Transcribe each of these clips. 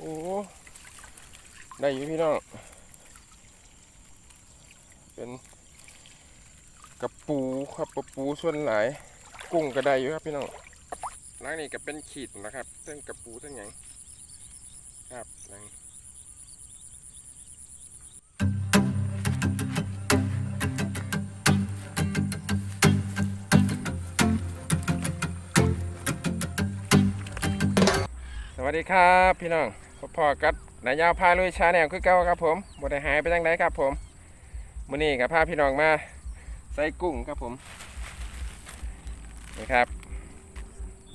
โอ้ได้อยู่พี่น้อง เป็นกระปูครับกระปูส่วนหลาย กุ้งก็ได้อยู่ครับพี่น้องล้างนี่ก็เป็นขีดนะครับเส้นกระปูเส้นหยังครับล้างสวัสดีครับพี่น้อง พ่อๆกัดนายยาวพาลุยชาแนลคือเก่าครับผมบ่ได้หายไปทางไหนครับผมมื้อนี้กับพาพี่น้องมาใส่กุ้งครับผมนี่ครับ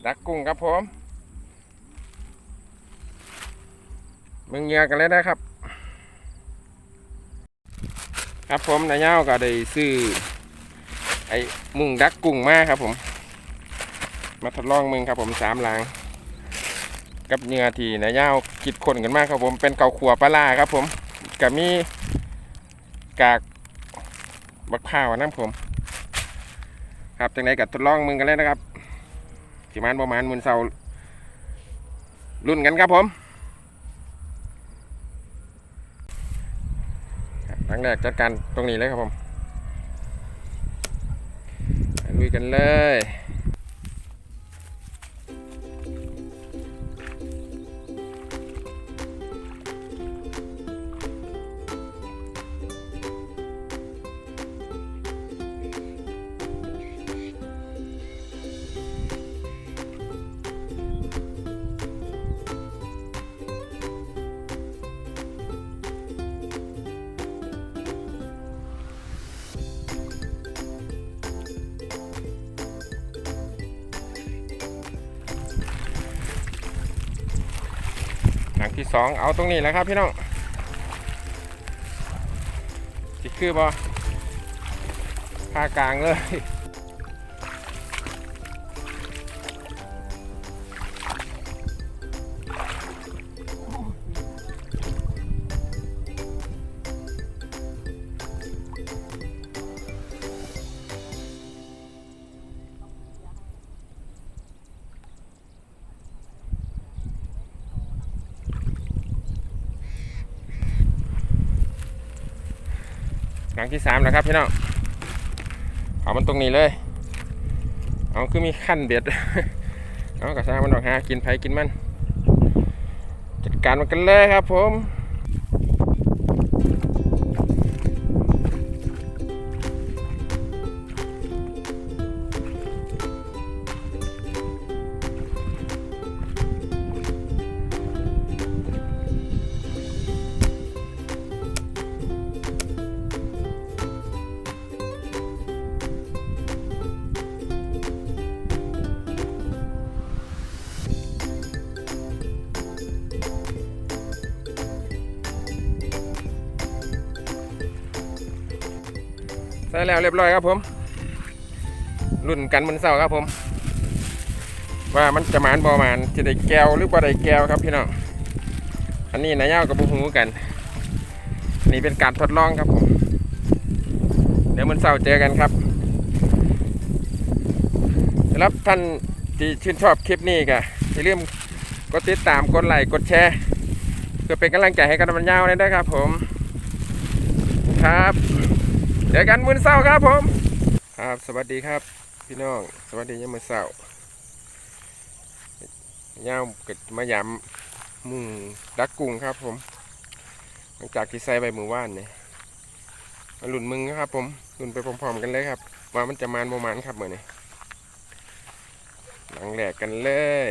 ดักกุ้งครับผมมึงเงือกันเลยนะครับ ครับผมนายยาวก็ได้ซื้อไอ้มุงดักกุ้งมาครับผม มาทดลองมึงครับผมสามหลัง กับเนื้อที่นายยาวคิดคนกันมากครับผมเป็นเกาขัวปลาร้าครับ ผมกับมีกากบักพร้าวน้ำผม ครับจังไดกับทดลองมึงกันเลยนะครับสิมานประมาณมุนเสารุ่นกันครับผมครับครั้งแรกจัดการตรงนี้เลยครับผมลุยกันเลย ที่สองเอาตรงนี้แหล้วครับพี่น้องจิคือบอผ้ากลางเลย ลังที่สามแล้วครับพี่น้องเอามันตรงนี้เลยเอาคือมีขั้นเบ็ดเอากระซ่ามันออกหากินไผกินมัน จัดการมันกันเลยครับผม ใส่แล้วเรียบร้อยครับผมรุ่นกันมันเศร้าครับผม ว่ามันจะหมานบอมานจะได้แก้วหรือบ่าได้แก้วครับพี่น้องอันนี้นายเย้ากับบุหูกัน นี่เป็นการทดลองครับผม เดี๋ยวมันเศร้าเจอกันครับสำหรับท่านที่ชื่นชอบคลิปนี้ก็อย่าลืมกดติดตามกดไลค์กดแชร์เพื่อเป็นกำลังใจให้กันมันยาวเลยนะครับผมครับ เจอกันมื้อเช้าครับผม ครับ สวัสดีครับ พี่น้อง สวัสดียามมื้อเช้าย่ามเกิดมายำมุงดักกุ้งครับ ผม หลังจากที่ใส่ใบมือว่านเนี่ยมาหลุนมึงครับ ผมหลุนไปพร้อมๆกันเลยครับว่ามันจะมานโมมานครับเหมือนนี่หลังแหลกกันเลย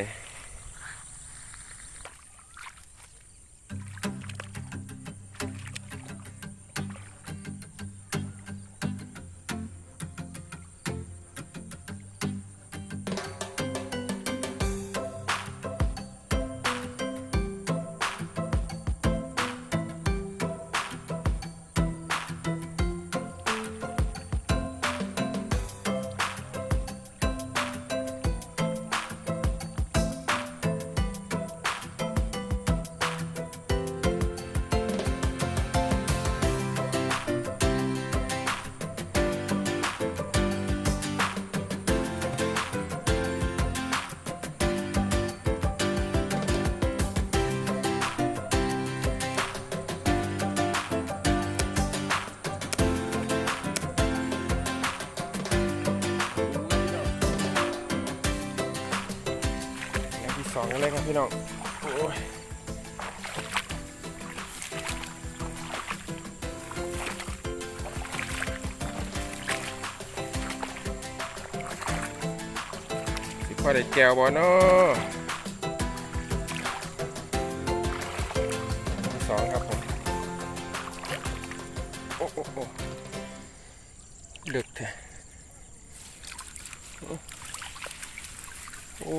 กันเลยครับพี่น้องโอ้ยสิพอได้แก้วบ่เนาะสองครับผม โอ้โอ้โอ้เลือกเถอะโอ้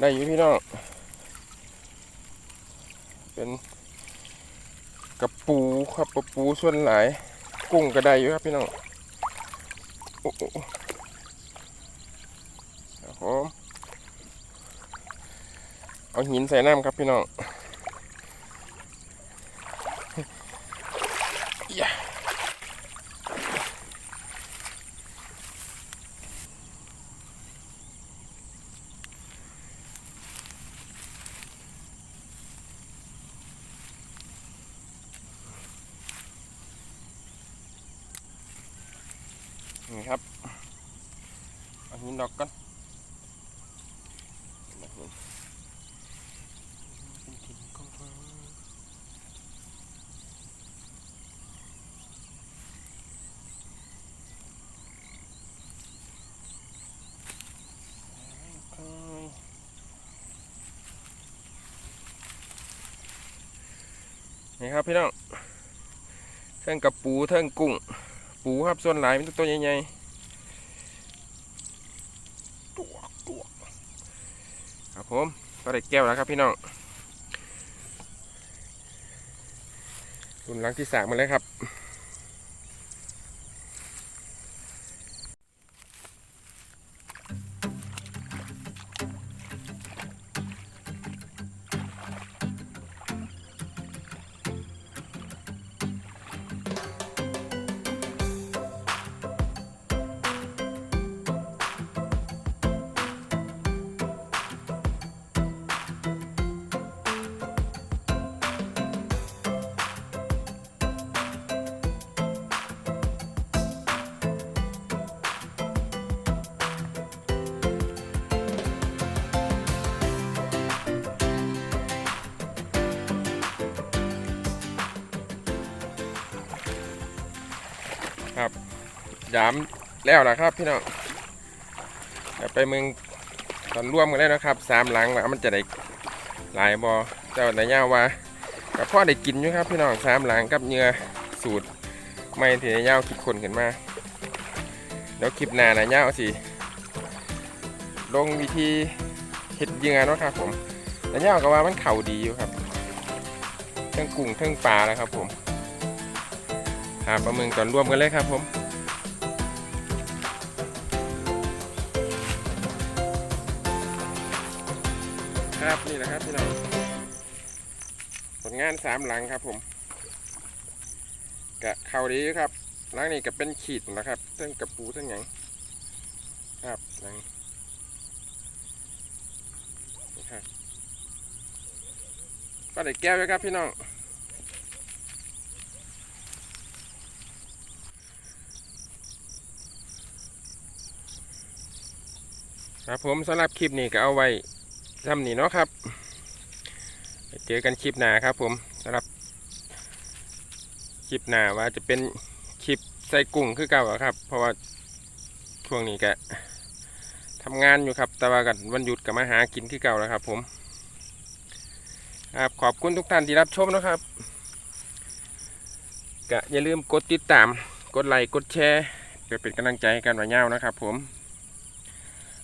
ได้อยู่พี่น้อง เป็นกระปูครับกระปูส่วนหลาย กุ้งก็ได้อยู่ครับพี่น้องโอ้โอ้โอ้ครับผมเอาหินใส่น้ำครับพี่น้อง นี่ครับเอาหินดอกก่อนนี่ครับพี่น้องเทิงกับปูเทิงกุ้ง ปูครับส่วนหลายเป็นตัวใหญ่ๆครับผมก็ได้แก้วแล้วครับพี่น้องรุ่นลังที่สามมาแล้วครับ ครับยามแล้วนะครับพี่น้องไปเมืองตอนร่วมกันเลยนะครับสามหลังว่ามันจะได้หลายบอเจ้าไหนย่าว่ากับพ่อได้กินอยู่ครับพี่น้องสามหลังกับเหงื่อสูตรไม่ที่นย่าคิดคนขึ้นมาเดี๋ยวคลิปหน้านายย่าสิลงวิธีเห็ดเหงื่อนะครับผมนายย่าก็ว่ามันเข่าดีอยู่ครับเทั้งกุ้งเทั้งปลาแล้วครับผม หาปลาเมืองตอนร่วมกันเลยครับผมครับนี่แหละครับพี่น้องผลงานสามหลังครับผมกะเข่าดีครับหลังนี้ก็เป็นขีดนะครับเทั้งกับปูเทั้งหยังครับหลังนี่ครับก็ได้แก้วไว้ครับพี่น้อง ครับผมสำหรับคลิปนี้ก็เอาไว้ทำนี่เนาะครับ เจอกันคลิปหน้าครับผมสำหรับคลิปหน้าว่าจะเป็นคลิปใส่กุ้งคือเก่าครับ เพราะว่าช่วงนี้ก็ทำงานอยู่ครับ แต่ว่ากันวันหยุดก็มาหากินคือเก่าแล้วครับ ผมครับขอบคุณทุกท่านที่รับชมนะครับก็อย่าลืมกดติดตาม กดไลค์ กดแชร์เพื่อเป็นกำลังใจให้กันวันยาวนะครับผม